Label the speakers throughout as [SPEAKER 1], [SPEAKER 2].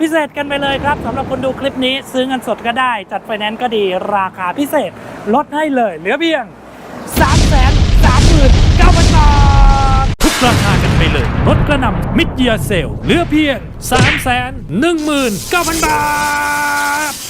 [SPEAKER 1] พิเศษกันไปเลยครับสำหรับคนดูคลิปนี้ซื้อเงินสดก็ได้ จัดไฟแนนซ์ก็ดีราคาพิเศษลดให้เลย เหลือเพียง 3 3 9 0 0 0บาททุกราคากันไปเลยลดกระหน่ำมิดเยียเซลเหลือเพียง 3 1 9 0 0 0 บาท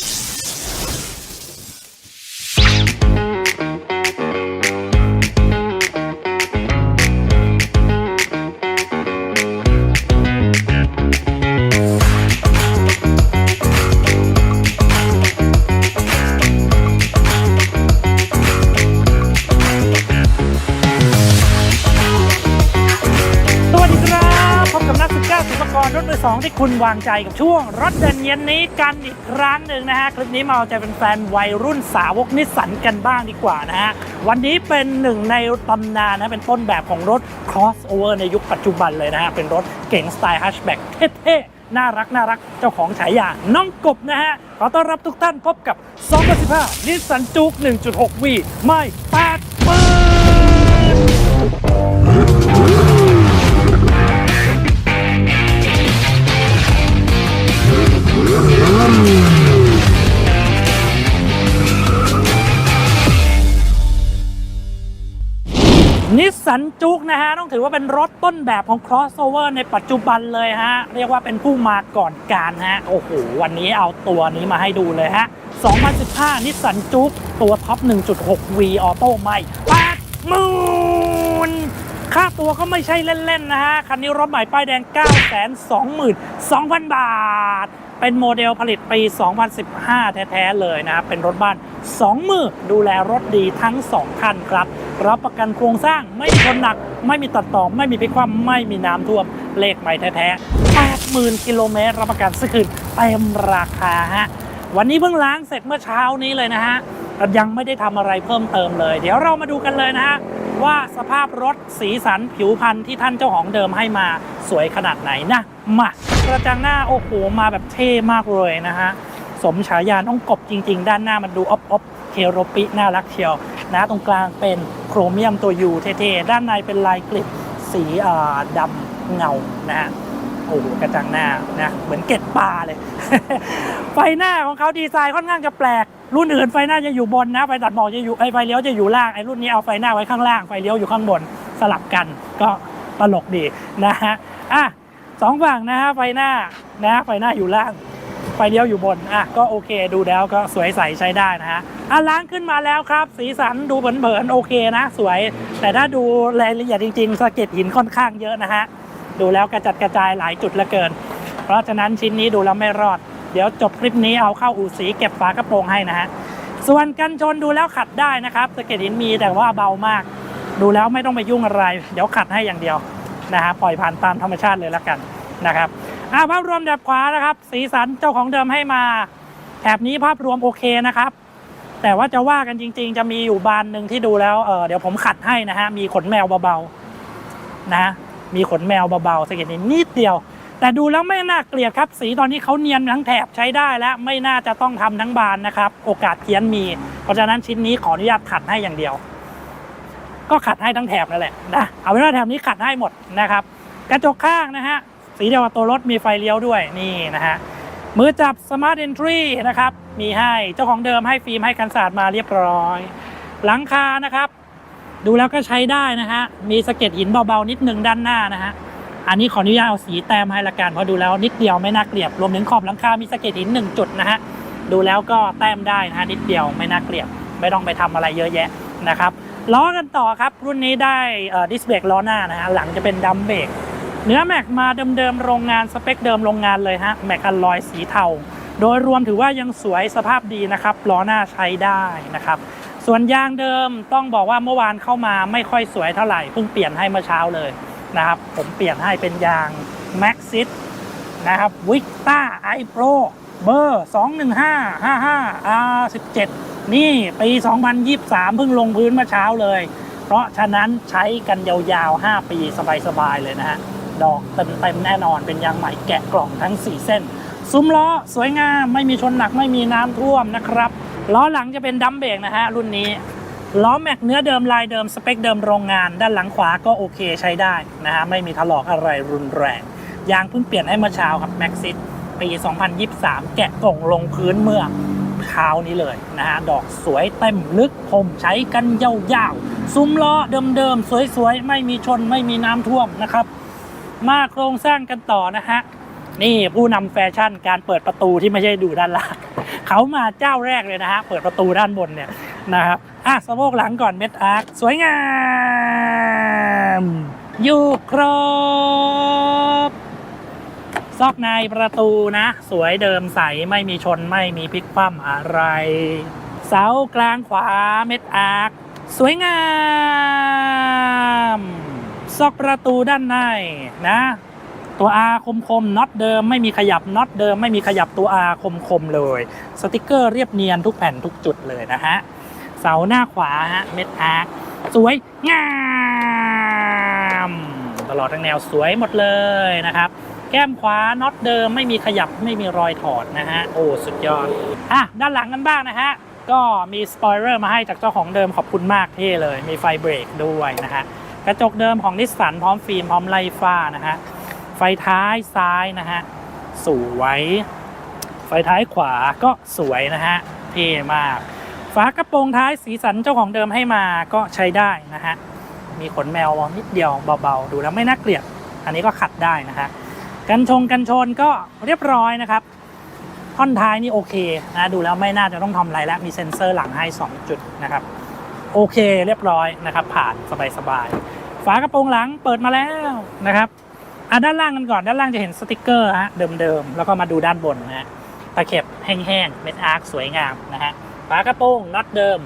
[SPEAKER 1] ษาศิลปากรถมือสองที่คุณวางใจกับช่วง รถเดินเย็นนี้กันอีกครั้งหนึ่งนะฮะ คลิปนี้มาเอาใจเป็นแฟนวัยรุ่นสาวกนิสสันกันบ้างดีกว่านะฮะ วันนี้เป็นหนึ่งในตำนานนะ เป็นต้นแบบของรถ crossover ในยุคปัจจุบันเลยนะฮะ เป็นรถเก๋งสไตล์ฮัชแบ็กเท่ๆ น่ารักน่ารักเจ้าของฉายาน้องกบนะฮะ ขอต้อนรับทุกท่านพบกับ 2015นิสสันจุก 1.6V ไม่8ปืน นิสสันจุกนะฮะ ต้องถือว่าเป็นรถต้นแบบของ crossover ในปัจจุบันเลยฮะ เรียกว่าเป็นผู้มาก่อนการฮะ โอ้โห วันนี้เอาตัวนี้มาให้ดูเลยฮะ 2015 นิสสันจุกตัวท็อป 1.6V ออโต้ไม่8หมื่นค่าตัวก็ไม่ใช่เล่น ๆ นะฮะ คันนี้รถใหม่ป้ายแดง 922,000 บาท เป็นโมเดลผลิตปี 2015 แท้ๆเลยนะครับ เป็นรถบ้าน 2 มือดูแลรถดีทั้ง 2 คันครับ รับประกันโครงสร้างไม่มีชนหนัก ไม่มีตัดต่อ ไม่มีพลิกคว่ำไม่มีน้ำท่วม เลขใหม่แท้ๆ 80,000 กิโลเมตร รับประกันซื้อคืนเต็มราคาฮะ วันนี้เพิ่งล้างเสร็จเมื่อเช้านี้เลยนะฮะ ยังไม่ได้ทำอะไรเพิ่มเติมเลย เดี๋ยวเรามาดูกันเลยนะฮะว่าสภาพรถสีสันผิวพรรณที่ท่านเจ้าของเดิมให้มาสวยขนาดไหนนะมากระจังหน้าโอ้โหมาแบบเท่มากเลยนะฮะสมฉายาต้องกบจริง ๆ ด้านหน้ามันดูออฟออฟเคโรปิน่ารักเชียวนะตรงกลางเป็นโครเมียมตัวยูเท่ๆด้านในเป็นลายกลิบสีดำเงานะฮะ โอ้โหกระจังหน้านะเหมือนเก็ดปลาเลย ไฟหน้าของเขาดีไซน์ค่อนข้างจะแปลก รุ่นอื่นไฟหน้าจะอยู่บนนะไฟตัดหมอกจะอยู่ไอไฟเลี้ยวจะอยู่ล่างไอรุ่นนี้เอาไฟหน้าไว้ข้างล่างไฟเลี้ยวอยู่ข้างบนสลับกันก็ตลกดีนะฮะอะสองฝั่งนะฮะไฟหน้านะไฟหน้าอยู่ล่างไฟเลี้ยวอยู่บนอะก็โอเคดูแล้วก็สวยใสใช้ได้นะฮะอะล้างขึ้นมาแล้วครับ สีสันดูเผินๆโอเคนะ สวย แต่ถ้าดูรายละเอียดจริงๆสะเก็ดหินค่อนข้างเยอะนะฮะ ดูแล้วกระจัดกระจายหลายจุดเหลือเกิน เพราะฉะนั้นชิ้นนี้ดูแล้วไม่รอด เดี๋ยวจบคลิปนี้เอาเข้าอู่สีเก็บฝากระโปรงให้นะฮะ ส่วนกันชนดูแล้วขัดได้นะครับสะเก็ดหินมีแต่ว่าเบามาก ดูแล้วไม่ต้องไปยุ่งอะไร เดี๋ยวขัดให้อย่างเดียวนะฮะปล่อยผ่านตามธรรมชาติเลยแล้วกันนะครับอ่าภาพรวมแถบขวานะครับ สีสันเจ้าของเดิมให้มาแถบนี้ภาพรวมโอเคนะครับ แต่ว่าจะว่ากันจริง ๆ จะมีอยู่บานหนึ่งที่ดูแล้วเออเดี๋ยวผมขัดให้นะฮะมีขนแมวเบาๆนะ มีขนแมวเบาๆสะเก็ดหินนิดเดียว แต่ดูแล้วไม่น่าเกลียดครับ สีตอนนี้เขาเนียนทั้งแถบใช้ได้และไม่น่าจะต้องทำทั้งบานนะครับ โอกาสเพี้ยนมี เพราะฉะนั้นชิ้นนี้ขออนุญาตขัดให้อย่างเดียว ก็ขัดให้ทั้งแถบนั่นแหละนะเอาเป็นว่าแถบนี้ขัดให้หมดนะครับ กระจกข้างนะฮะสีเดียวกับตัวรถมีไฟเลี้ยวด้วยนี่นะฮะมือจับ Smart Entry นะครับ มีให้เจ้าของเดิมให้ฟิล์มให้กันสาดมาเรียบร้อย หลังคานะครับ ดูแล้วก็ใช้ได้นะฮะ มีสะเก็ดหินเบาๆนิดนึงด้านหน้านะฮะ อันนี้ขออนุญาตเอาสีแต้มให้ละกันเพราะดูแล้วนิดเดียวไม่น่าเกลียด รวมถึงขอบหลังคา มีสะเก็ดหินหนึ่งจุดนะฮะ ดูแล้วก็แต้มได้นะฮะนิดเดียวไม่น่าเกลียด ไม่ต้องไปทำอะไรเยอะแยะนะครับล้อกันต่อครับรุ่นนี้ได้ดิสเบรกล้อหน้านะฮะหลังจะเป็นดัมเบรกเนื้อแม็กมาเดิมๆโรงงานสเปคเดิมโรงงานเลยฮะแม็กอลลอยสีเทาโดยรวมถือว่ายังสวยสภาพดีนะครับล้อหน้าใช้ได้นะครับ ส่วนยางเดิมต้องบอกว่าเมื่อวานเข้ามาไม่ค่อยสวยเท่าไหร่เพิ่งเปลี่ยนให้เมื่อเช้าเลยนะครับ ผมเปลี่ยนให้เป็นยาง Maxit นะครับวิกต้าไอโปรเบอร์ 21555 R17 นี่ปี 2023 เพิ่งลงพื้นเมื่อเช้าเลย เพราะฉะนั้นใช้กันยาวๆ 5 ปีสบายๆ เลยนะฮะ ดอกเต็มๆ แน่นอนเป็นยางใหม่แกะกล่องทั้ง 4 เส้น ซุ้มล้อสวยงาม ไม่มีชนหนักไม่มีน้ำท่วมนะครับ ล้อหลังจะเป็นดัมเบรกนะฮะรุ่นนี้ล้อแม็กเนื้อเดิมลายเดิมสเปคเดิมโรงงาน ด้านหลังขวาก็โอเคใช้ได้นะฮะไม่มีถลอกอะไรรุนแรง ยางเพิ่งเปลี่ยนให้เมื่อเช้าครับแม็กซิสปี 2023 แกะกล่องลงพื้นเมื่อเช้านี้เลยนะฮะดอกสวยเต็มลึกคมใช้กันยาวๆซุ้มล้อเดิมๆ สวยๆ ไม่มีชนไม่มีน้ำท่วมนะครับ มาโครงสร้างกันต่อนะฮะนี่ผู้นำแฟชั่นการเปิดประตูที่ไม่ใช่ดูด้านล่าง เขามาเจ้าแรกเลยนะฮะ เปิดประตูด้านบนเนี่ยนะครับ อะสะโพกหลังก่อนเม็ดอาร์คสวยงาม อยู่ครบ ซอกในประตูนะ สวยเดิมใส ไม่มีชนไม่มีพลิกคว่ำอะไร เสากลางขวาเม็ดอาร์คสวยงาม ซอกประตูด้านในนะ ตัว R คมคมๆน็อตเดิมไม่มีขยับน็อตเดิมไม่มีขยับตัว R คมคมๆเลย สติกเกอร์เรียบเนียนทุกแผ่นทุกจุดเลยนะฮะเสาหน้าขวาฮะเม็ดอาร์สวยงามตลอดทั้งแนวสวยหมดเลยนะครับ แก้มขวาน็อตเดิมไม่มีขยับไม่มีรอยถอดนะฮะโอ้สุดยอดอะด้านหลังกันบ้างนะฮะก็มีสปอยเลอร์มาให้จากเจ้าของเดิมขอบคุณมากเท่เลย มีไฟเบรกด้วยนะฮะกระจกเดิมของนิสสันพร้อมฟิล์มพร้อมไล่ฟ้านะฮะ ไฟท้ายซ้ายนะฮะสวย ไฟท้ายขวาก็สวยนะฮะเท่มาก ฝากระโปรงท้ายสีสันเจ้าของเดิมให้มาก็ใช้ได้นะฮะมีขนแมวนิดเดียวเบาๆ ดูแล้วไม่น่าเกลียด อันนี้ก็ขัดได้นะฮะกันชงกันชนก็เรียบร้อยนะครับท่อนท้ายนี่โอเคนะดูแล้วไม่น่าจะต้องทำอะไรแล้วมีเซ็นเซอร์หลังให้ 2 จุดนะครับโอเคเรียบร้อยนะครับผ่านสบายๆฝากระโปรงหลังเปิดมาแล้วนะครับ อะด้านล่างกันก่อนด้านล่างจะเห็นสติกเกอร์ฮะเดิมๆ แล้วก็มาดูด้านบนนะฮะตะเข็บแห้งๆเม็ดอาร์คสวยงามนะฮะฝากระโปรงน็อตเดิม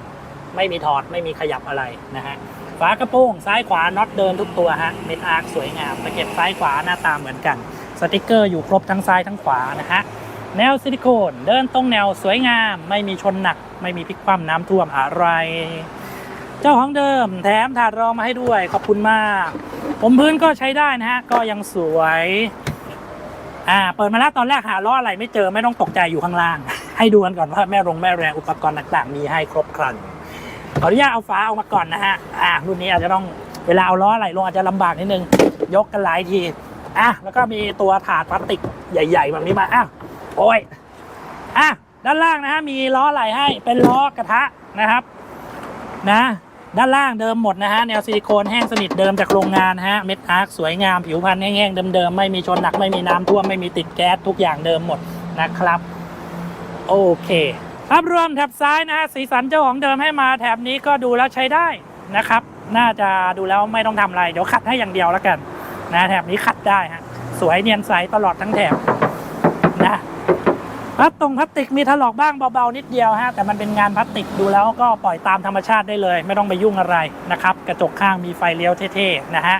[SPEAKER 1] ไม่มีถอดไม่มีขยับอะไรนะฮะฝากระโปรงซ้ายขวาน็อตเดิมทุกตัวฮะเม็ดอาร์คสวยงามตะเข็บซ้ายขวาหน้าตาเหมือนกัน สติกเกอร์อยู่ครบทั้งซ้ายทั้งขวานะฮะแนวซิลิโคนเดินตรงแนวสวยงาม ไม่มีชนหนัก ไม่มีพลิกคว่ำน้ำท่วมอะไร เจ้าของเดิมแถมถาดรองมาให้ด้วยขอบคุณมาก ผมพื้นก็ใช้ได้นะฮะ ก็ยังสวย อ่า เปิดมาแล้วตอนแรกหาล้ออะไรไม่เจอไม่ต้องตกใจอยู่ข้างล่าง ให้ดูกันก่อนว่าแม่รงแม่แรงอุปกรณ์ต่างๆ มีให้ครบครัน ขออนุญาตเอาฟ้าออกมาก่อนนะฮะ อ่ารุ่นนี้อาจจะต้องเวลาเอาล้ออะไรลงอาจจะลำบากนิดนึง ยกกันหลายที อะ แล้วก็มีตัวถาดพลาสติกใหญ่ๆแบบนี้มาอ้าวโอ้ย อะ ด้านล่างนะฮะ มีล้อไหลให้ เป็นล้อกระทะนะครับ นะ ด้านล่างเดิมหมดนะฮะแนวซิลิโคนแห้งสนิทเดิมจากโรงงานฮะเม็ดอาร์คสวยงามผิวพรรณแห้งๆเดิมๆไม่มีชนหนักไม่มีน้ำท่วมไม่มีติดแก๊สทุกอย่างเดิมหมดนะครับ โอเคภาพรวมแถบซ้ายนะฮะสีสันเจ้าของเดิมให้มาแถบนี้ก็ดูแล้วใช้ได้นะครับ น่าจะดูแล้วไม่ต้องทำอะไร เดี๋ยวขัดให้อย่างเดียวแล้วกันนะแถบนี้ขัดได้ฮะสวยเนียนใสตลอดทั้งแถบ พลาสตรงพลาสติกมีถลอกบ้างเบาๆนิดเดียวฮะแต่มันเป็นงานพลาสติกดูแล้วก็ปล่อยตามธรรมชาติได้เลย ไม่ต้องไปยุ่งอะไรนะครับกระจกข้างมีไฟเลี้ยวเท่ๆนะฮะ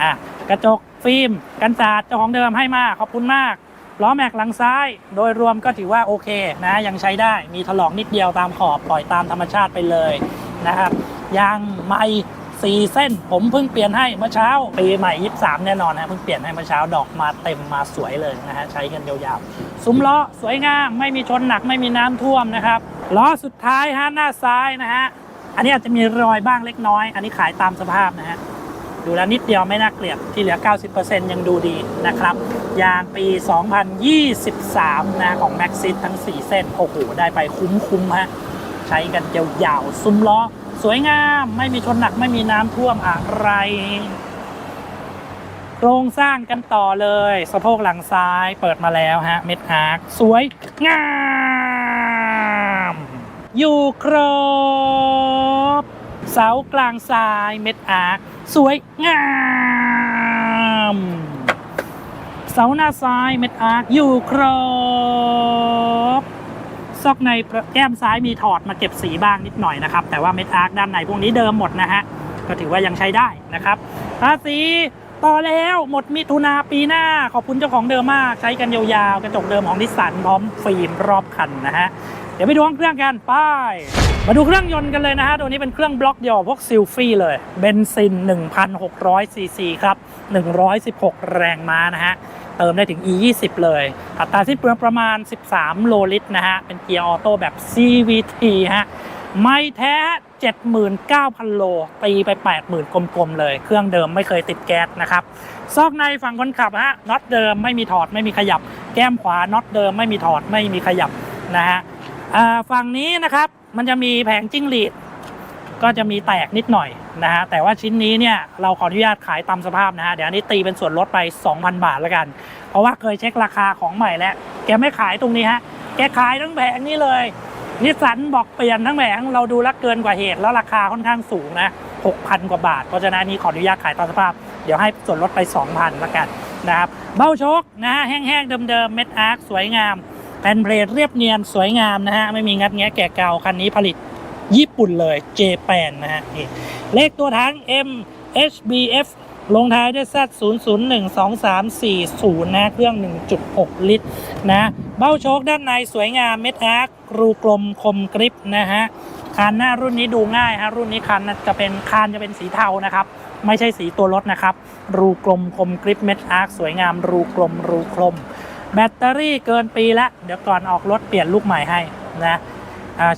[SPEAKER 1] อะกระจกฟิล์มกันสาดเจ้าของเดิมให้มาขอบคุณมากล้อแม็กหลังซ้าย โดยรวมก็ถือว่าโอเคนะยังใช้ได้มีถลอกนิดเดียวตามขอบปล่อยตามธรรมชาติไปเลยนะครับยางไม่ สี่เส้น ผมเพิ่งเปลี่ยนให้เมื่อเช้า ปีใหม่ 23 แน่นอนนะเพิ่งเปลี่ยนให้เมื่อเช้าดอกมาเต็มมาสวยเลยนะฮะใช้กันยาวๆซุ้มล้อสวยงามไม่มีชนหนักไม่มีน้ำท่วมนะครับล้อสุดท้ายฮะหน้าซ้ายนะฮะอันนี้อาจจะมีรอยบ้างเล็กน้อย อันนี้ขายตามสภาพนะฮะดูแลนิดเดียวไม่น่าเกลียดที่เหลือ 90%ยังดูดีนะครับ ยางปี 2023 นะของ Maxis ทั้ง 4 เส้น โอ้โห ได้ไปคุ้มๆฮะ ใช้กันยาวๆซุ้มล้อ สวยงาม ไม่มีชนหนักไม่มีน้ำท่วมอะไร โครงสร้างกันต่อเลย สะโพกหลังซ้ายเปิดมาแล้วฮะ เม็ดอาร์คสวยงาม อยู่ครบ เสากลางซ้ายเม็ดอาร์คสวยงามเสาหน้าซ้ายเม็ดอาร์คอยู่ครบ ซอกในแก้มซ้ายมีถอดมาเก็บสีบ้างนิดหน่อยนะครับ แต่ว่าเม็ดอาร์คด้านในพวกนี้เดิมหมดนะฮะ ก็ถือว่ายังใช้ได้นะครับภาษีต่อแล้วหมดมิถุนาปีหน้า ขอบคุณเจ้าของเดิมมาก ใช้กันยาวๆ กระจกเดิมของนิสสันพร้อมฟิล์มรอบคันนะฮะ เดี๋ยวไปดูห้องเครื่องกัน ไป้าย มาดูเครื่องยนต์กันเลยนะฮะ ตัวนี้เป็นเครื่องบล็อกเดียวพวกซิลฟี่เลย เบนซิน 1,600 ซีซีครับ 116 แรงม้านะฮะ เติมได้ถึง E20 เลย อัตราสิ้นเปลืองประมาณ 13 โลลิตรนะฮะ เป็นเกียร์ออโต้แบบ CVT ฮะ ไม่แท้ 79,000 โล ตีไป 80,000 กลมๆ เลย เครื่องเดิมไม่เคยติดแก๊สนะครับ ซอกในฝั่งคนขับฮะ น็อตเดิมไม่มีถอดไม่มีขยับ แก้มขวาน็อตเดิมไม่มีถอดไม่มีขยับนะฮะอ่าฝั่งนี้นะครับ มันจะมีแผงจิ้งหรีดก็จะมีแตกนิดหน่อยนะฮะแต่ว่าชิ้นนี้เนี่ยเราขออนุญาตขายตามสภาพนะฮะเดี๋ยวนนี้ตีเป็นส่วนลดไป 2,000 บาทแล้วกัน เพราะว่าเคยเช็คราคาของใหม่แล้ว แกไม่ขายตรงนี้ฮะแกขายทั้งแผงนี้เลยนิสสันบอกเปลี่ยนทั้งแผงเราดูแล้วเกินกว่าเหตุแล้วราคาค่อนข้างสูงนะ6,000 กว่าบาท เพราะฉะนั้นนี้ขออนุญาตขายตามสภาพ เดี๋ยวให้ส่วนลดไป 2,000แล้วกันนะครับเบ้าโชคนะฮะแห้งๆเดิมๆเม็ดอาร์คสวยงาม แผ่นเพลทเรียบเนียนสวยงามนะฮะ ไม่มีงัดแงะแก่เก่าคันนี้ผลิตญี่ปุ่นเลยเจแปนนะฮะนี่เลขตัวถัง M HBF ลงท้ายด้วย Z 0 0 1 2 3 4 0 นะเครื่อง 1.6 ลิตรนะ เบ้าโชคด้านในสวยงามเม็ดอาร์ครูกลมคมกริปนะฮะคานหน้ารุ่นนี้ดูง่ายฮะรุ่นนี้คานจะเป็นคานจะเป็นสีเทานะครับ ไม่ใช่สีตัวรถนะครับ รูกลมคมกริปเม็ดอาร์คสวยงาม รูกลมรูกลม แบตเตอรี่เกินปีละ เดี๋ยวก่อนออกรถเปลี่ยนลูกใหม่ให้นะ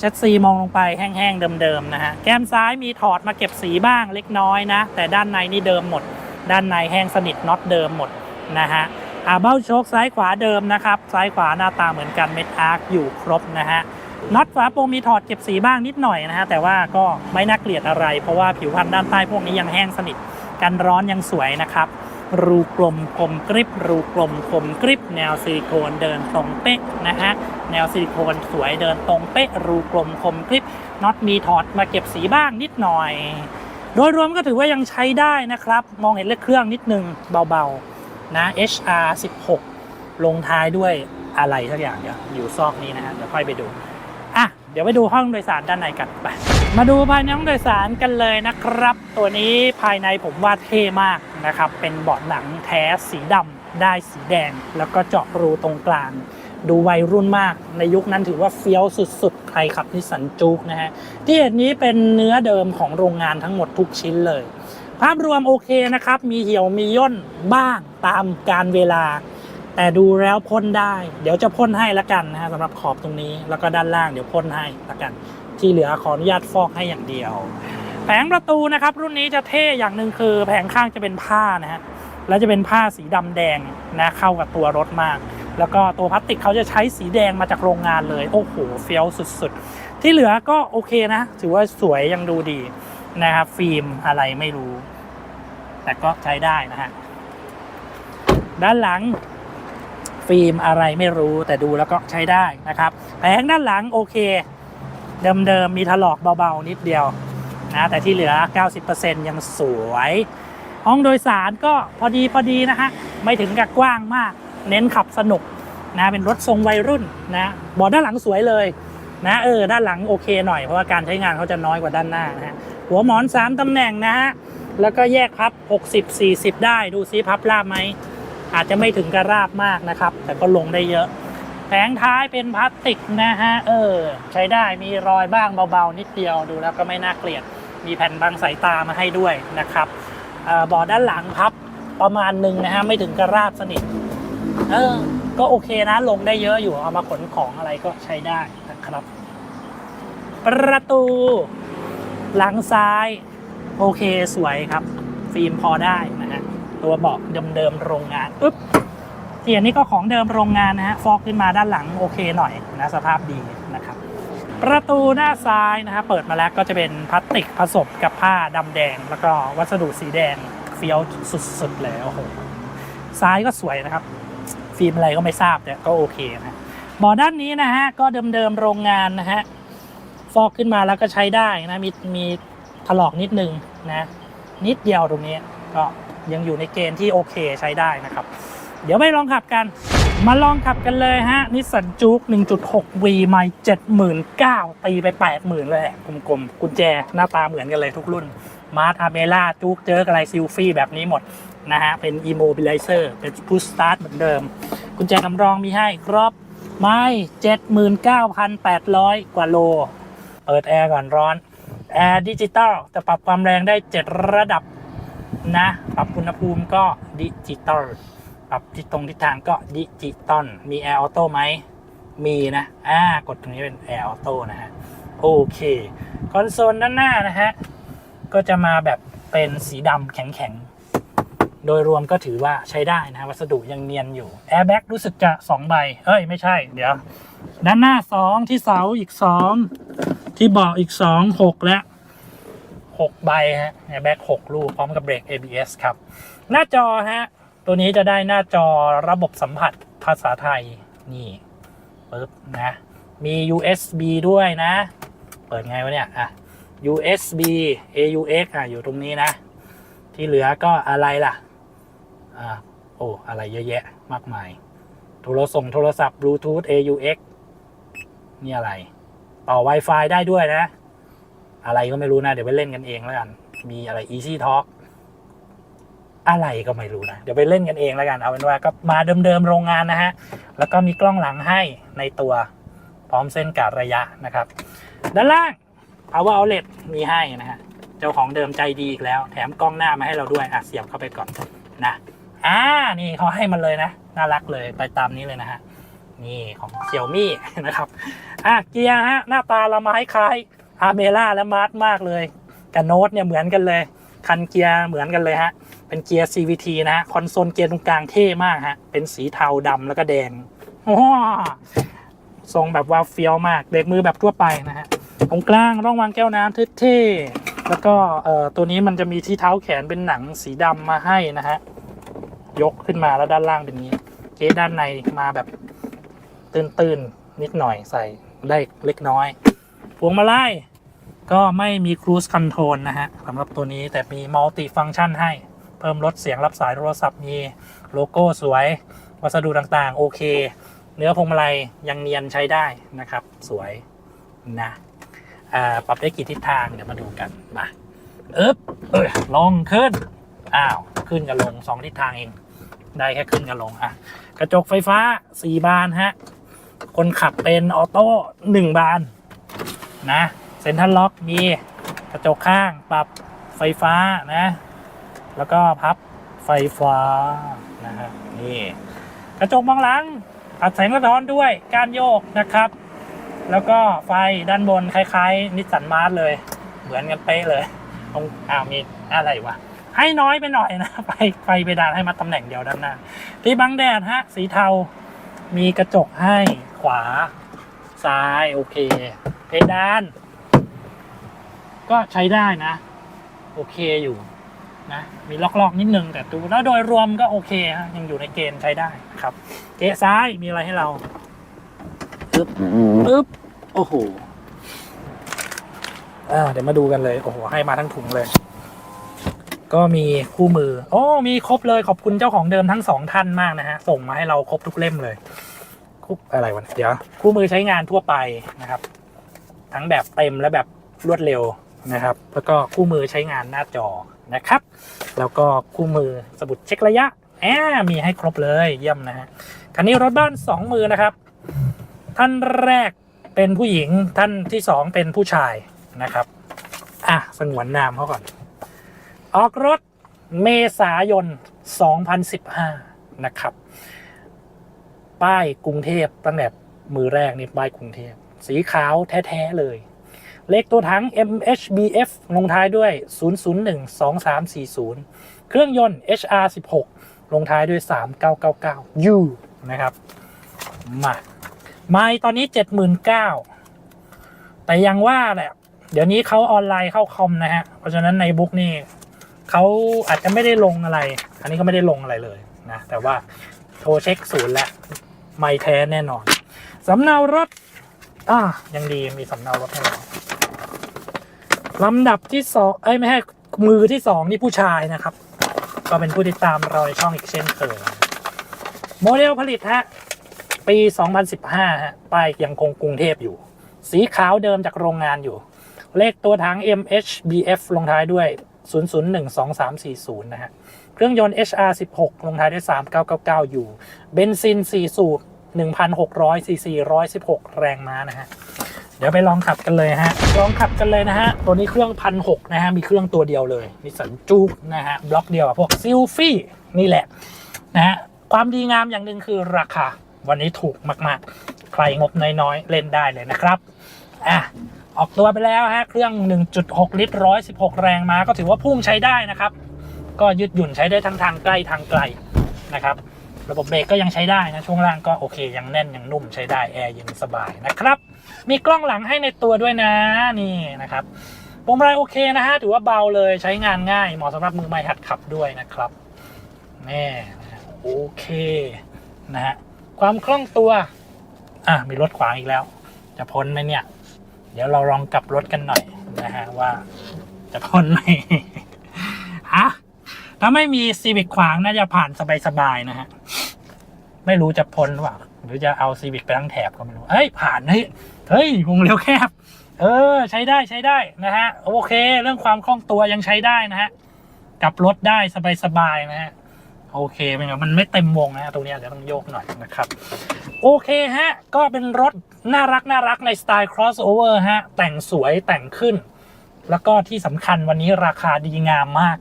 [SPEAKER 1] ชัดซีมองลงไปแห้งๆเดิมๆนะฮะ แก้มซ้ายมีถอดมาเก็บสีบ้างเล็กน้อยนะ แต่ด้านในนี่เดิมหมด ด้านในแห้งสนิทน็อตเดิมหมดนะฮะอาเบ้าโชคซ้ายขวาเดิมนะครับ ซ้ายขวาหน้าตาเหมือนกันเม็ดอาร์คอยู่ครบนะฮะน็อตฝาโปรงมีถอดเก็บสีบ้างนิดหน่อยนะฮะแต่ว่าก็ไม่น่าเกลียดอะไร เพราะว่าผิวพรรณด้านใต้พวกนี้ยังแห้งสนิทกันร้อนยังสวยนะครับ รูกลมคมกริบรูกลมคมกริบแนวซิลิโคนเดินตรงเป๊ะนะฮะแนวซิลิโคนสวยเดินตรงเป๊ะรูกลมคมกริบน็อตมีถอดมาเก็บสีบ้างนิดหน่อย โดยรวมก็ถือว่ายังใช้ได้นะครับ มองเห็นเลขเครื่องนิดนึงเบาๆนะ HR 16 ลงท้ายด้วยอะไรสักอย่างเดี๋ยวอยู่ซอกนี้นะฮะเดี๋ยวค่อยไปดูอะเดี๋ยวไปดูห้องโดยสารด้านในกันไป มาดูภายในห้องโดยสารกันเลยนะครับ ตัวนี้ภายในผมว่าเท่มากนะครับ เป็นเบาะหนังแท้สีดำได้สีแดง แล้วก็เจาะรูตรงกลาง ดูวัยรุ่นมาก ในยุคนั้นถือว่าเฟี้ยวสุดๆ ใครขับนิสสันจูกนะฮะ ที่เห็นนี้เป็นเนื้อเดิมของโรงงานทั้งหมดทุกชิ้นเลย ภาพรวมโอเคนะครับ มีเหี่ยวมีย่นบ้างตามการเวลา แต่ดูแล้วพ่นได้ เดี๋ยวจะพ่นให้ละกันนะฮะสำหรับขอบตรงนี้ แล้วก็ด้านล่างเดี๋ยวพ่นให้ละกัน ที่เหลือขออนุญาตฟอกให้อย่างเดียว แผงประตูนะครับรุ่นนี้จะเท่อย่างหนึ่งคือ แผงข้างจะเป็นผ้านะฮะแล้วจะเป็นผ้าสีดำแดงนะเข้ากับตัวรถมาก แล้วก็ตัวพลาสติกเขาจะใช้สีแดงมาจากโรงงานเลย โอ้โหเฟี้ยวสุดๆ ที่เหลือก็โอเคนะ ถือว่าสวยยังดูดีนะครับฟิล์มอะไรไม่รู้ แต่ก็ใช้ได้นะฮะด้านหลังฟิล์มอะไรไม่รู้แต่ดูแล้วก็ใช้ได้นะครับแผงด้านหลังโอเค เดิมๆมีถลอกเบาๆ นิดเดียวนะแต่ที่เหลือ 90%ยังสวย ห้องโดยสารก็พอดีพอดีนะฮะ ไม่ถึงกับกว้างมาก เน้นขับสนุกนะเป็นรถทรงวัยรุ่นนะเบาด้านหลังสวยเลยนะเออด้านหลังโอเคหน่อยเพราะว่าการใช้งานเขาจะน้อยกว่าด้านหน้านะฮะหัวหมอน 3 ตำแหน่งนะฮะแล้วก็แยกพับ 60 40 ได้ดูซิพับราบไหมอาจจะไม่ถึงกระราบมากนะครับ แต่ก็ลงได้เยอะ แผงท้ายเป็นพลาสติกนะฮะ เออ ใช้ได้มีรอยบ้างเบาๆ นิดเดียวดูแล้วก็ไม่น่าเกลียด มีแผ่นบังสายตามาให้ด้วยนะครับเออบาด้านหลังพับประมาณหนึ่งนะฮะ ไม่ถึงกระราบสนิท เออ ก็โอเคนะ ลงได้เยอะอยู่เอามาขนของอะไรก็ใช้ได้นะครับ ประตู หลังซ้าย โอเคสวยครับ ฟิล์มพอได้นะฮะ ตัวเบาะเดิมๆโรงงานปึ๊บ เสียนนี้ก็ของเดิมโรงงานนะฮะฟอกขึ้นมาด้านหลังโอเคหน่อยนะสภาพดีนะครับ ประตูหน้าซ้ายนะฮะเปิดมาแล้วก็จะเป็นพลาสติกผสมกับผ้าดำแดง แล้วก็วัสดุสีแดงเฟี้ยวสุดๆเลยโอ้โหซ้ายก็สวยนะครับ ฟิล์มอะไรก็ไม่ทราบแต่ก็โอเคนะบาะด้านนี้นะฮะก็เดิมๆโรงงานนะฮะฟอกขึ้นมาแล้วก็ใช้ได้นะมีมีถลอกนิดนึงนะนิดเดียวตรงนี้ก็ยังอยู่ในเกณฑ์ที่โอเคใช้ได้นะครับ เดี๋ยวไปลองขับกัน มาลองขับกันเลยฮะนิสสันจู๊ก1.6 V ไม่79,000ตีไป 80,000 เลยแหละกลมๆกุญแจหน้าตาเหมือนกันเลยทุกรุ่นมาร์ทอาเมล่าจู๊กเจออะไรซิลฟี่แบบนี้หมดนะฮะ เป็น Immobilizer เป็นพุชสตาร์ทเหมือนเดิม กุญแจสำรองมีให้ครบไม่79,800 กว่าโล เปิดแอร์ก่อนร้อน แอร์ดิจิตอลแต่ปรับความแรงได้ 7 ระดับนะ ปรับอุณหภูมิก็ดิจิตอล ปรับทิศตรงทิศทางก็ดิจิตอลมีแอร์ออโต้ไหมมีนะอ่ากดตรงนี้เป็นแอร์ออโต้นะฮะโอเค คอนโซลด้านหน้านะฮะ ก็จะมาแบบเป็นสีดำแข็งๆ โดยรวมก็ถือว่าใช้ได้นะฮะวัสดุยังเนียนอยู่แอร์แบ็กรู้สึกจะ 2 ใบ เอ้ย ไม่ใช่ เดี๋ยว ด้านหน้า 2 ที่เสาอีก 2 ที่เบาะอีก 2 6 และ 6 ใบฮะแอร์แบ็ก6ลูกพร้อมกับเบรก ABS ครับ หน้าจอฮะ ตัวนี้จะได้หน้าจอระบบสัมผัสภาษาไทย นี่ปึ๊บนะ มี USB ด้วยนะ เปิดไงวะเนี่ย อะ USB AUX อะ อยู่ตรงนี้นะ ที่เหลือก็อะไรล่ะ อ่า โอ้ อะไรเยอะแยะมากมาย โทรส่งโทรศัพท์ Bluetooth AUX นี่อะไร ต่อ Wi-Fi ได้ด้วยนะ อะไรก็ไม่รู้นะ เดี๋ยวไปเล่นกันเองแล้วกัน มีอะไร Easy Talk อะไรก็ไม่รู้นะ เดี๋ยวไปเล่นกันเองแล้วกัน เอาเป็นว่าก็มาเดิมๆโรงงานนะฮะ แล้วก็มีกล้องหลังให้ในตัวพร้อมเส้นกาดระยะนะครับ ด้านล่าง power outlet มีให้นะฮะ เจ้าของเดิมใจดีอีกแล้ว แถมกล้องหน้ามาให้เราด้วย อะเสียบเข้าไปก่อนนะอ่านี่เขาให้มันเลยนะ น่ารักเลยไปตามนี้เลยนะฮะ นี่ของเสี่ยวมี่นะครับ อะเกียร์ฮะ หน้าตาละไม้คล้ายอาเมล่าและมาร์ทมากเลยกับโน้ตเนี่ยเหมือนกันเลย คันเกียร์เหมือนกันเลยฮะ เป็นเกียร์ CVT นะฮะคอนโซลเกียร์ตรงกลางเท่มากฮะ เป็นสีเทาดำแล้วก็แดงว้าทรงแบบว่าเฟี้ยวมากเบรกมือแบบทั่วไปนะฮะตรงกลางร่องวางแก้วน้ำเท่ๆแล้วก็เอ่อตัวนี้มันจะมีที่เท้าแขนเป็นหนังสีดำมาให้นะฮะยกขึ้นมาแล้วด้านล่างเป็นนี้ เก๊ด้านในมาแบบตื้นๆนิดหน่อยใส่ได้เล็กน้อยพวงมาลัยก็ไม่มีครู i คอนโทรลนะฮะสำหรับตัวนี้แต่มีมัลติฟัง c t ชันให้ เพิ่มลดเสียงรับสายโทรศัพท์มีโลโก้สวย วัสดุต่างๆ โอเค เนื้อพวงมาลัยยังเนียนใช้ได้นะครับ สวยนะปรับได้กี่ทิศทางเดี๋ยวมาดูกันมาเอ๊บเอ้ยลงขึ้นอ้าวขึ้นกับลงสองทิศทางเอง ได้แค่ขึ้นกับลงอะกระจกไฟฟ้าสี่บานฮะคนขับเป็นออโต้หนึ่งบานนะเซ็นทรัลล็อกมีกระจกข้างปรับไฟฟ้านะ แล้วก็พับไฟฟ้านะฮะนี่กระจกมองหลังตัดแสงสะท้อนด้วยการโยกนะครับ แล้วก็ไฟด้านบนคล้ายๆนิสสันมาร์ทเลย เหมือนกันเป๊ะเลยตรงอ้าวมีอะไรวะให้น้อยไปหน่อยนะไฟไฟเพดานให้มาตำแหน่งเดียวด้านหน้า ที่บังแดดฮะ สีเทา มีกระจกให้ขวา ซ้ายโอเคเพดาน ก็ใช้ได้นะ โอเคอยู่ นะมีล็อกๆนิดนึงแต่ดูแล้วโดยรวมก็โอเคฮะยังอยู่ในเกณฑ์ใช้ได้ครับเกะซ้ายมีอะไรให้เราอึ๊บอึ๊บโอ้โหอ่าเดี๋ยวมาดูกันเลยโอ้โหให้มาทั้งถุงเลย ก็มีคู่มือ โอ้มีครบเลยขอบคุณเจ้าของเดิมทั้งสองท่านมากนะฮะส่งมาให้เราครบทุกเล่มเลยคู่อะไรวะเนี่ยเดี๋ยวคู่มือใช้งานทั่วไปนะครับ ทั้งแบบเต็มและแบบรวดเร็วนะครับ แล้วก็คู่มือใช้งานหน้าจอ นะครับ แล้วก็คู่มือสมุดเช็คระยะแอมีให้ครบเลยเยี่ยมนะฮะคันนี้รถบ้านสองมือนะครับ ท่านแรกเป็นผู้หญิงท่านที่สองเป็นผู้ชายนะครับ อะสงวนนามเขาก่อน ออกรถเมษายน 2015 นะครับ ป้ายกรุงเทพตั้งแต่มือแรกนี่ป้ายกรุงเทพ สีขาวแท้ ๆ เลย เลขตัวถัง MHBF ลงท้ายด้วย 0012340 เครื่องยนต์ HR16 ลงท้ายด้วย 3999U นะครับ มาไม่ตอนนี้ 79,000 แต่ยังว่าแหละ เดี๋ยวนี้เขาออนไลน์เข้าคอมนะฮะ เพราะฉะนั้นในบุ๊กนี่เขาอาจจะไม่ได้ลงอะไร อันนี้ก็ไม่ได้ลงอะไรเลยนะ แต่ว่าโทรเช็คศูนย์แล้วไม่แท้แน่นอน สำเนารถอ่ายังดีมีสำเนารถให้เรา ลำดับที่สองเอ้ไม่ใช่มือที่สองนี่ผู้ชายนะครับ ก็เป็นผู้ติดตามเราในช่องอีกเช่นเคยโมเดลผลิตฮะปี 2015ฮะป้ายยังคงกรุงเทพอยู่ สีขาวเดิมจากโรงงานอยู่ เลขตัวถัง MHBF ลงท้ายด้วย 0012340 นะฮะ เครื่องยนต์ HR16 ลงท้ายด้วย 3999 อยู่ เบนซิน 4 สูบ 1,600ซีซี116 แรงม้านะฮะ ดี๋ยวไปลองขับกันเลยฮะ ลองขับกันเลยนะฮะ ตัวนี้เครื่องพันหนะฮะ มีเครื่องตัวเดียวเลยนิสสันจูกนะฮะ บล็อกเดียวกับพวกซิลฟี่นี่แหละนะฮะ ความดีงามอย่างหนึ่งคือราคา วันนี้ถูกมาก ๆ ใครงบน้อยๆ เล่นได้เลยนะครับ อะออกตัวไปแล้วฮะ เครื่อง 1.6 ลิตร 116 แรงม้าก็ถือว่าพุ่งใช้ได้นะครับ ก็ยืดหยุ่นใช้ได้ทั้งทางใกล้ทางไกลนะครับ ระบบเบรกก็ยังใช้ได้นะ ช่วงล่างก็โอเค ยังแน่นยังนุ่มใช้ได้ แอร์เย็นสบายนะครับ มีกล้องหลังให้ในตัวด้วยนะนี่นะครับพวงมาลัยโอเคนะฮะถือว่าเบาเลยใช้งานง่ายเหมาะสำหรับมือใหม่หัดขับด้วยนะครับนี่โอเคนะฮะความคล่องตัวอะมีรถขวางอีกแล้ว จะพ้นไหมเนี่ย เดี๋ยวเราลองกลับรถกันหน่อยนะฮะว่าจะพ้นไหมฮะถ้าไม่มีซีวิกขวางน่าจะผ่านสบายๆนะฮะไม่รู้จะพ้นหรือเปล่าหรือจะเอาซีวิกไปทั้งแถบก็ไม่รู้เฮ้ยผ่านเฮ้ย เฮ้ยวงเลี้ยวแคบ เออ ใช้ได้ใช้ได้นะฮะโอเค เรื่องความคล่องตัวยังใช้ได้นะฮะกลับรถได้สบายๆนะฮะโอเคเป็นไงมันไม่เต็มวงนะฮะตรงนี้อาจจะต้องโยกหน่อยนะครับ โอเคฮะ ก็เป็นรถน่ารักน่ารักในสไตล์ crossover ฮะ แต่งสวยแต่งขึ้น แล้วก็ที่สำคัญวันนี้ราคาดีงามมาก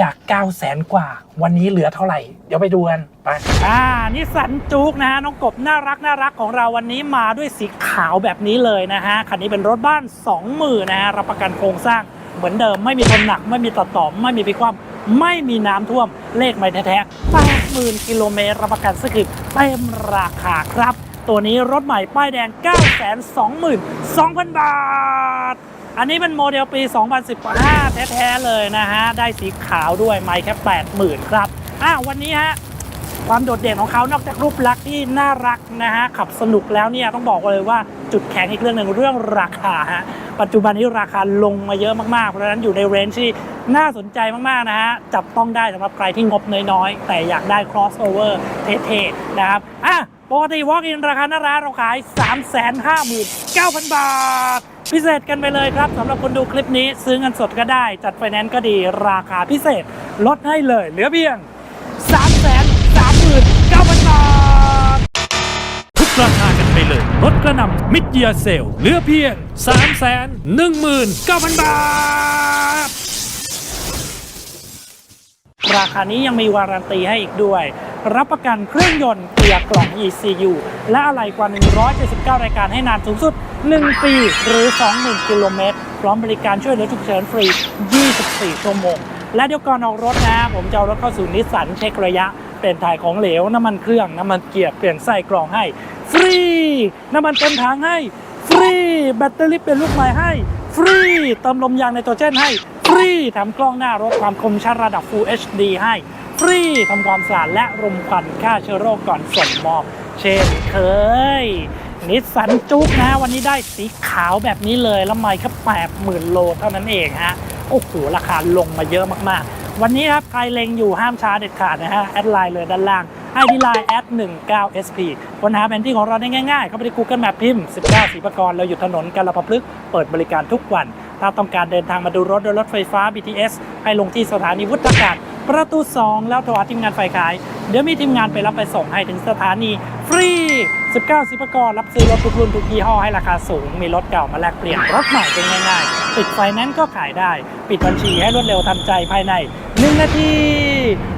[SPEAKER 1] จาก 9 0 0แสนกว่า วันนี้เหลือเท่าไหร่ เดี๋ยวไปดูกันไปอ่านิสันจูกนะฮะ น้องกบน่ารักน่ารักของเราวันนี้มาด้วยสีขาวแบบนี้เลยนะฮะ คันนี้เป็นรถบ้าน 2 มือนะฮะ รับประกันโครงสร้างเหมือนเดิม ไม่มีทนหนัก ไม่มีตัดต่อไม่มีพิกคว่ำไม่มีน้ำท่วมเลขไม่แท้ๆ80,000กิโลเมตรรับประกันสกิปเต็มราคาครับ ตัวนี้รถใหม่ป้ายแดง 922,000 บาท อันนี้เป็นโมเดลปี 2015 แท้ๆเลยนะฮะ ได้สีขาวด้วยไม่แค่ 80,000 ครับ อะวันนี้ฮะ ความโดดเด่นของเขานอกจากรูปลักษณ์ที่น่ารักนะฮะ ขับสนุกแล้วเนี่ยต้องบอกเลยว่าจุดแข็งอีกเรื่องหนึ่งเรื่องราคาฮะ ปัจจุบันนี้ราคาลงมาเยอะมากๆ เพราะฉะนั้นอยู่ในเรนจ์ที่น่าสนใจมากๆนะฮะ จับต้องได้สำหรับใครที่งบน้อยๆ แต่อยากได้ crossover เท่ๆ นะครับ อะปกติ walk in ราคาหน้าร้านเราขาย 359,000 บาท พิเศษกันไปเลยครับสำหรับคนดูคลิปนี้ซื้อเงินสดก็ได้ จัดไฟแนนซ์ก็ดีราคาพิเศษลดให้เลย เหลือเพียง 339,000บาท
[SPEAKER 2] ทุกราคากันไปเลยลดกระหนำมิดเยียเซลเหลือเพียง 3 1 9 0 0 0 บาท
[SPEAKER 1] ราคานี้ยังมีวารันตีให้อีกด้วย รับประกันเครื่องยนต์เกียร์กล่อง ECU และอะไรกว่า 179 รายการให้นานสูงสุด 1 ปีหรือ 20,000 กิโลเมตร พร้อมบริการช่วยเหลือฉุกเฉินฟรี 24 ชั่วโมง และเดี๋ยวก่อนออกรถนะ ผมจะเอารถเข้าสู่นิสสันเช็คระยะ เป็นถ่ายของเหลว น้ำมันเครื่อง น้ำมันเกียร์ เปลี่ยนไส้กรองให้ ฟรี น้ำมันเต็มถังให้ ฟรี แบตเตอรี่เป็นลูกใหม่ให้ ฟรี เติมลมยางในตัวเจนให้ รีแถมกล้องหน้ารถความคมชัดระดับ Full HD ให้ ฟรีทำความสะอาดและรมควันฆ่าเชื้อโรคก่อนส่งมอบเช่นเคยนิสสันจุกนะ วันนี้ได้สีขาวแบบนี้เลยแล้วไม่แค่แปดหมื่นโลเท่านั้นเองฮะ โอ้โห ราคาลงมาเยอะมากๆ วันนี้ครับ ใครเล็งอยู่ห้ามช้าเด็ดขาดนะฮะ แอดไลน์เลยด้านล่าง ID Line แอด19 SP ค้นหาแผนที่ของเราได้ง่ายๆ เข้าไปที่ Google Map พิมพ์ 19สีประกรเราอยู่ถนนกาลปะพฤกษ์เปิดบริการทุกวัน ถ้าต้องการเดินทางมาดูรถโดยรถไฟฟ้า BTS ให้ลงที่สถานีวุฒากาศ ประตู 2 แล้วโทรหาทีมงานไฟขาย เดี๋ยวมีทีมงานไปรับไปส่งให้ถึงสถานีฟรี 19 สิประกรรับซื้อรถทุกรุ่นทุกยี่ห้อให้ราคาสูง มีรถเก่ามาแลกเปลี่ยนรถใหม่เป็นง่ายๆติดไฟแนนซ์ก็ขายได้ ปิดบัญชีให้รวดเร็วทันใจภายใน 1 นาที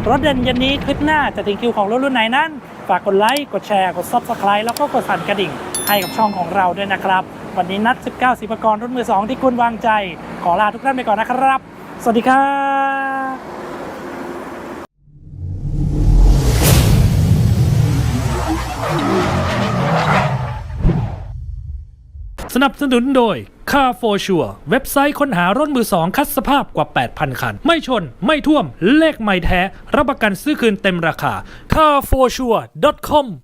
[SPEAKER 1] รถเด่นย็นนี้คลิปหน้าจะถึงคิวของรถรุ่นไหนนั้น ฝากกดไลค์ กดแชร์ กด Subscribe แล้วก็กดสั่นกระดิ่งให้กับช่องของเราด้วยนะครับ วันนี้นัด 19สิบกรรุ่นมือ 2 ที่คุณวางใจ ขอลาทุกท่านไปก่อนนะครับ สวัสดีครับ
[SPEAKER 2] สนับสนุนโดย Car for Sure เว็บไซต์ค้นหารถมือสองคัดสภาพกว่า 8,000 คัน ไม่ชน ไม่ท่วม เลขไม่แท้ รับประกันซื้อคืนเต็มราคา carforsure.com